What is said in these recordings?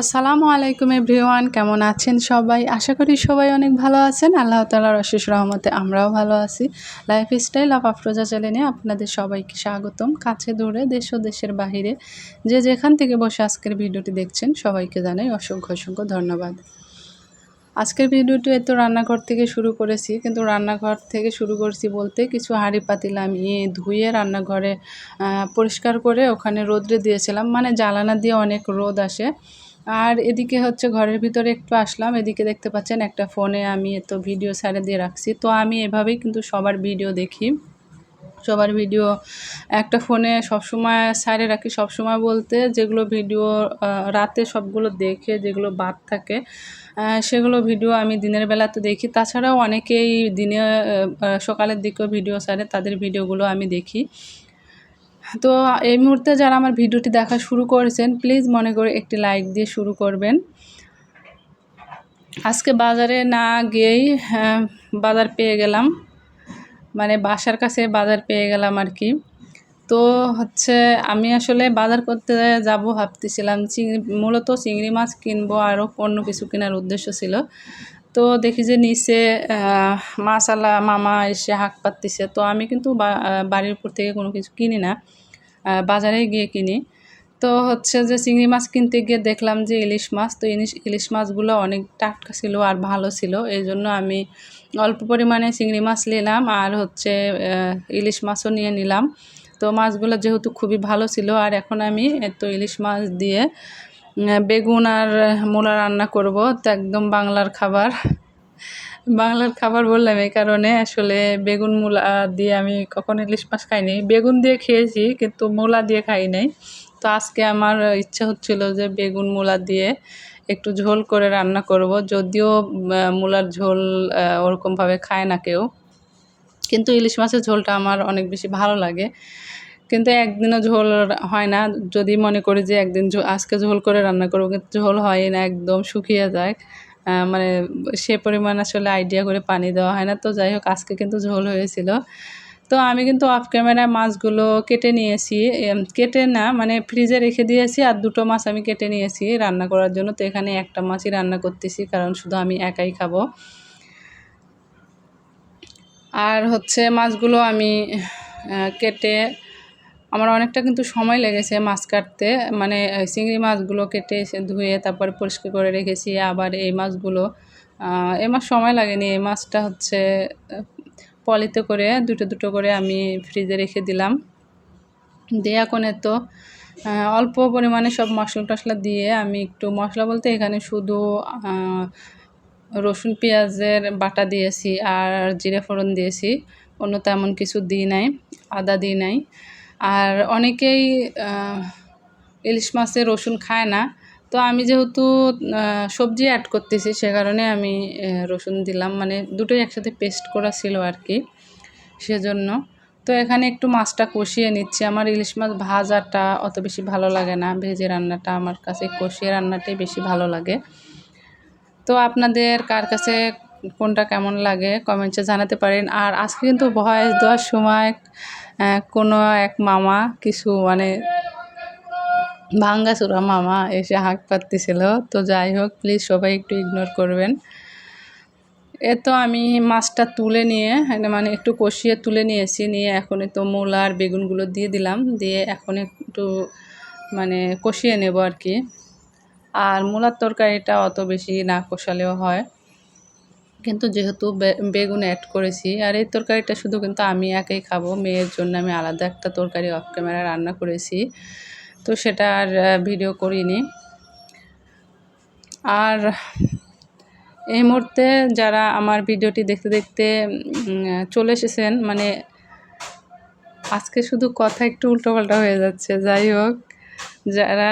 আসসালামু আলাইকুম এভরিওয়ান, কেমন আছেন সবাই? আশা করি সবাই অনেক ভালো আছেন। আল্লাহ তালার অশেষ রহমতে আমরাও ভালো আছি। লাইফ স্টাইল অফ আফরোজা চ্যানেলে আপনাদের সবাইকে স্বাগতম। কাছে দূরে, দেশ ও দেশের বাহিরে যে যেখান থেকে বসে আজকের ভিডিওটি দেখছেন, সবাইকে জানাই অসংখ্য অসংখ্য ধন্যবাদ। আজকের ভিডিওটি এত রান্নাঘর থেকে শুরু করেছি, কিন্তু রান্নাঘর থেকে শুরু করছি বলতে কিছু হাঁড়ি পাতিল আমি ধুয়ে রান্নাঘরে পরিষ্কার করে ওখানে রোদ্রে দিয়েছিলাম। মানে জ্বালানা দিয়ে অনেক রোদ আসে। আর এদিকে হচ্ছে ঘরের ভিতরে একটু আসলাম। এদিকে দেখতে পাচ্ছেন একটা ফোনে আমি এত ভিডিও সারে দিয়ে রাখছি। তো আমি এভাবেই কিন্তু সবার ভিডিও দেখি। সবার ভিডিও, একটা ফোনে সবসময় সারে রাখি। সবসময় বলতে যেগুলো ভিডিও রাতে সবগুলো দেখে যেগুলো বাদ থাকে সেগুলো ভিডিও আমি দিনের বেলাতে দেখি। তাছাড়াও অনেকেই দিনে সকালের দিকেও ভিডিও সারে তাদের ভিডিওগুলো আমি দেখি। তো এই মুহূর্তে যারা আমার ভিডিওটি দেখা শুরু করেছেন প্লিজ মনে করে একটি লাইক দিয়ে শুরু করবেন। আজকে বাজারে না গিয়েই বাজার পেয়ে গেলাম। মানে বাসার কাছে বাজার পেয়ে গেলাম আর কি। তো হচ্ছে আমি আসলে বাজার করতে যাব ভাবতেছিলাম। চিংড়ি, মূলত চিংড়ি মাছ কিনবো আরও অন্য কিছু কেনার উদ্দেশ্য ছিল। তো দেখি যে নিচে মাসালা মামা এসে হাঁক পাততেছে। তো আমি কিন্তু বাড়ির উপর থেকে কোনো কিছু কিনি না বাজারে গিয়ে কিনি। তো হচ্ছে যে চিংড়ি মাছ কিনতে গিয়ে দেখলাম যে ইলিশ মাছ, তো ইলিশ ইলিশ মাছগুলো অনেক টাটকা ছিল আর ভালো ছিল। এই জন্য আমি অল্প পরিমাণে চিংড়ি মাছ নিলাম আর হচ্ছে ইলিশ মাছও নিয়ে নিলাম। তো মাছগুলো যেহেতু খুবই ভালো ছিল আর এখন আমি তো ইলিশ মাছ দিয়ে বেগুন আর মূলা রান্না করব, তো একদম বাংলার খাবার। বাংলার খাবার বললাম এই কারণে, আসলে বেগুন, মূলা দিয়ে আমি কখনো ইলিশ মাছ খাইনি। বেগুন দিয়ে খেয়েছি, কিন্তু মূলা দিয়ে খাই নাই। তো আজকে আমার ইচ্ছা হচ্ছিল যে বেগুন, মূলা দিয়ে একটু ঝোল করে রান্না করব। যদিও মূলার ঝোল ওরকমভাবে খায় না কেউ। কিন্তু ইলিশ মাছের ঝোলটা আমার অনেক বেশি ভালো লাগে। কিন্তু একদিনও ঝোল হয় না। যদি মনে করি যে একদিন আজকে ঝোল করে রান্না করব, কিন্তু ঝোল হয় না, একদম শুকিয়ে যায়। মানে সে পরিমাণ আসলে আইডিয়া করে পানি দেওয়া হয় না। তো যাই হোক, আজকে কিন্তু ঝোল হয়েছিল। তো আমি কিন্তু অফ ক্যামেরায় মাছগুলো কেটে নিয়েছি। কেটে না মানে ফ্রিজে রেখে দিয়েছি আর দুটো মাছ আমি কেটে নিয়েছি রান্না করার জন্য। তো এখানে একটা মাছই রান্না করতেছি, কারণ শুধু আমি একাই খাব। আর হচ্ছে মাছগুলো আমি কেটে আমার অনেকটা কিন্তু সময় লেগেছে মাছ কাটতে। মানে চিংড়ি মাছগুলো কেটে ধুয়ে তারপরে পরিষ্কার করে রেখেছি। আবার এই মাছগুলো এই মাছ সময় লাগেনি। এই মাছটা হচ্ছে পলিতে করে, দুটো দুটো করে আমি ফ্রিজে রেখে দিলাম। দিয়ে এখন তো অল্প পরিমাণে সব মশলা টশলা দিয়ে আমি একটু মশলা বলতে এখানে শুধু রসুন, পেঁয়াজের বাটা দিয়েছি আর জিরে ফোড়ন দিয়েছি। অন্য তেমন কিছু দিই নাই, আদা দিই নাই। আর অনেকেই ইলিশ মাছে রসুন খায় না। তো আমি যেহেতু সবজি অ্যাড করতেছি, সে কারণে আমি রসুন দিলাম। মানে দুটোই একসাথে পেস্ট করা ছিল আর কি সেজন্য। তো এখানে একটু মাছটা কষিয়ে নিচ্ছি। আমার ইলিশ মাছ ভাজাটা অত বেশি ভালো লাগে না। ভেজে রান্নাটা আমার কাছে কষিয়ে রান্নাটাই বেশি ভালো লাগে। তো আপনাদের কার কাছে কোনটা কেমন লাগে কমেন্টসে জানাতে পারেন। আর আজকে কিন্তু ভয়েস দেওয়ার সময় কোনো এক মামা কিছু মানে ভাঙ্গাচুরা মামা এসে হাঁক পাততেছিল। তো যাই হোক প্লিজ সবাই একটু ইগনোর করবেন। এ তো আমি মাছটা তুলে নিয়ে মানে একটু কষিয়ে তুলে নিয়েছি, নিয়ে এখন তো মূলা আর বেগুনগুলো দিয়ে দিলাম। দিয়ে এখন একটু মানে কষিয়ে নেব আর কি। আর মূলার তরকারিটা অত বেশি না কষালেও হয়। কিন্তু যেহেতু বেগুন অ্যাড করেছি, আর এই তরকারিটা শুধু কিন্তু আমি একাই খাব, মেয়ের জন্য আমি আলাদা একটা তরকারি অফ ক্যামেরা রান্না করেছি। তো সেটা আর ভিডিও করিনি। আর এই মুহূর্তে যারা আমার ভিডিওটি দেখতে দেখতে চলে এসেছেন মানে আজকে শুধু কথা একটু উল্টোপাল্টা হয়ে যাচ্ছে। যাই হোক, যারা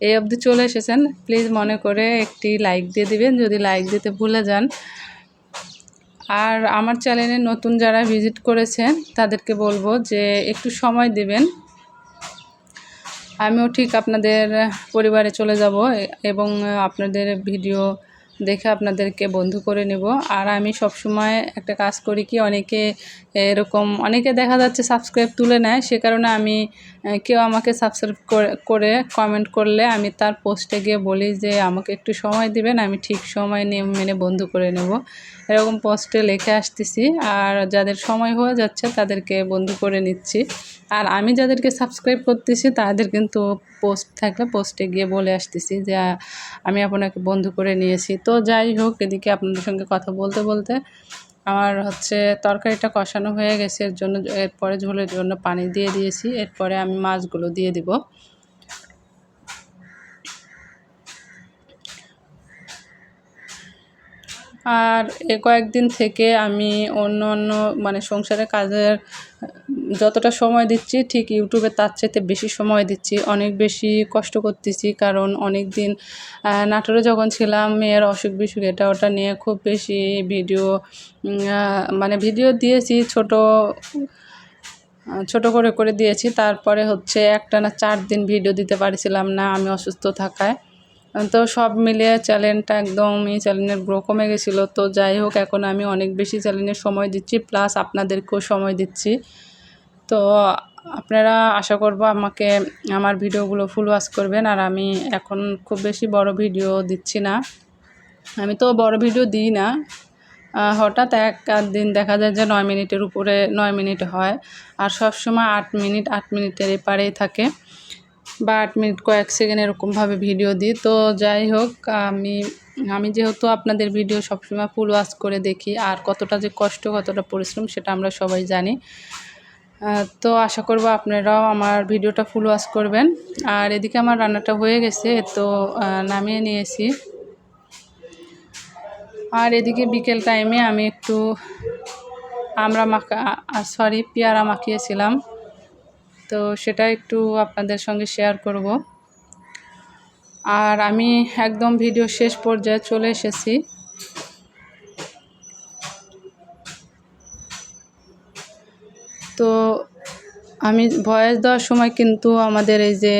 এই অবধি চলে এসেছেন। প্লিজ মনে করে একটি লাইক দিয়ে দিবেন। যদি লাইক দিতে ভুলে যান। আর আমার চ্যানেলে নতুন যারা ভিজিট করেছেন, তাদেরকে বলব যে একটু সময় দিবেন। আমিও ঠিক আপনাদের পরিবারে চলে যাব এবং আপনাদের ভিডিও দেখে আপনাদেরকে বন্ধু করে নেব। আর আমি সব সময় একটা কাজ করি কি, অনেকে এরকম, অনেকে দেখা যাচ্ছে সাবস্ক্রাইব তুলে নেয়, সে কারণে আমি কেউ আমাকে সাবস্ক্রাইব করে কমেন্ট করলে আমি তার পোস্টে গিয়ে বলি যে, আমাকে একটু সময় দিবেন, আমি ঠিক সময় নিয়ে মেনে বন্ধ করে নেব। এরকম পোস্টে লিখে আসতেছি। আর যাদের সময় হয়ে যাচ্ছে, তাদেরকে বন্ধ করে নিচ্ছি। আর আমি যাদেরকে সাবস্ক্রাইব করতেছি, তাদের কিন্তু পোস্ট থাকলে পোস্টে গিয়ে বলে আসতেছি যে, আমি আপনাকে বন্ধু করে নিয়েছি। তো যাই হোক, এদিকে আপনাদের সঙ্গে কথা বলতে বলতে আমার হচ্ছে তরকারিটা কষানো হয়ে গেছে, এর জন্য, এরপরে ঝোলের জন্য পানি দিয়ে দিয়েছি, এরপরে আমি মাছগুলো দিয়ে দিব। আর এ কয়েকদিন থেকে আমি অন্য অন্য মানে সংসারে কাজের যতটা সময় দিচ্ছি, ঠিক ইউটিউবে তার চাইতে বেশি সময় দিচ্ছি। অনেক বেশি কষ্ট করতেছি কারণ অনেক দিন নাটোরে যখন ছিলাম, মেয়ের অসুখ বিসুখ, এটা ওটা নিয়ে খুব বেশি ভিডিও মানে ভিডিও দিয়েছি, ছোট ছোট করে করে দিয়েছি। তারপরে হচ্ছে একটা না চার দিন ভিডিও দিতে পারছিলাম না, আমি অসুস্থ থাকায়। তো সব মিলিয়ে চ্যানেলটা একদমই চ্যানেলের গ্রো কমে গেছিল। তো যাই হোক, এখন আমি অনেক বেশি চ্যানেলের সময় দিচ্ছি প্লাস আপনাদেরকেও সময় দিচ্ছি। তো আপনারা আশা করব আমাকে, আমার ভিডিওগুলো ফুল ওয়াশ করবেন, আর আমি এখন খুব বেশি বড় ভিডিও দিচ্ছি না। আমি তো বড় ভিডিও দিই না। হঠাৎ এক দিন দেখা যায় যে নয় মিনিটের উপরে, নয় মিনিট হয়, আর সব সময় আট মিনিট, আট মিনিটের এপারেই থাকে। বা আট মিনিট কয়েক সেকেন্ড এরকমভাবে ভিডিও দিই। তো যাই হোক, আমি আমি যেহেতু আপনাদের ভিডিও সবসময় ফুল ওয়াশ করে দেখি, আর কতটা যে কষ্ট, কতটা পরিশ্রম, সেটা আমরা সবাই জানি। তো আশা করব আপনারাও আমার ভিডিওটা ফুল ওয়াশ করবেন। আর এদিকে আমার রান্নাটা হয়ে গেছে, তো নামিয়ে নিয়েছি। আর এদিকে বিকেল টাইমে আমি একটু আমরা মাখা সরি পেয়ারা মাখিয়েছিলাম। তো সেটা একটু আপনাদের সঙ্গে শেয়ার করব। আর আমি একদম ভিডিও শেষ পর্যায়ে চলে এসেছি। তো আমি ভয়েস দেওয়ার সময় কিন্তু আমাদের এই যে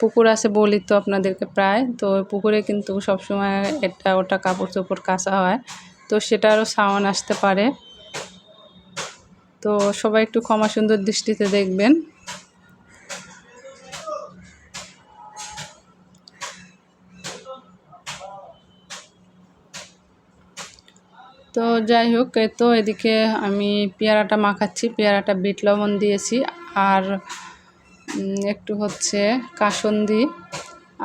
পুকুর আছে বলি তো আপনাদেরকে প্রায়, তো পুকুরে কিন্তু সবসময় এটা ওটা কাপড় চোপড় কাঁচা হয়, তো সেটারও সাউন্ড আসতে পারে। তো সবাই একটু ক্ষমা সুন্দর দৃষ্টিতে দেখবেন। তো যাই হোক তো এদিকে আমি পেয়ারাটা মাখাচ্ছি, পেয়ারাটা বিট লবণ দিয়েছি আর একটু হচ্ছে কাসন্দি।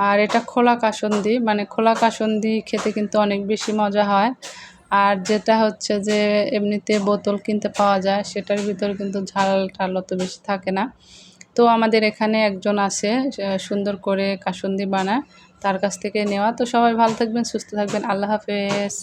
আর এটা খোলা কাসন্দি মানে খোলা কাসন্দি খেতে কিন্তু অনেক বেশি মজা হয়। আর যেটা হচ্ছে যে এমনিতে বোতল কিনতে পাওয়া যায়, সেটার ভিতরে কিন্তু ঝাল ঠাল অত বেশি থাকে না। তো আমাদের এখানে একজন আছে সুন্দর করে কাসন্দি বানায়, তার কাছ থেকে নেওয়া। তো সবাই ভালো থাকবেন, সুস্থ থাকবেন, আল্লাহ হাফেজ।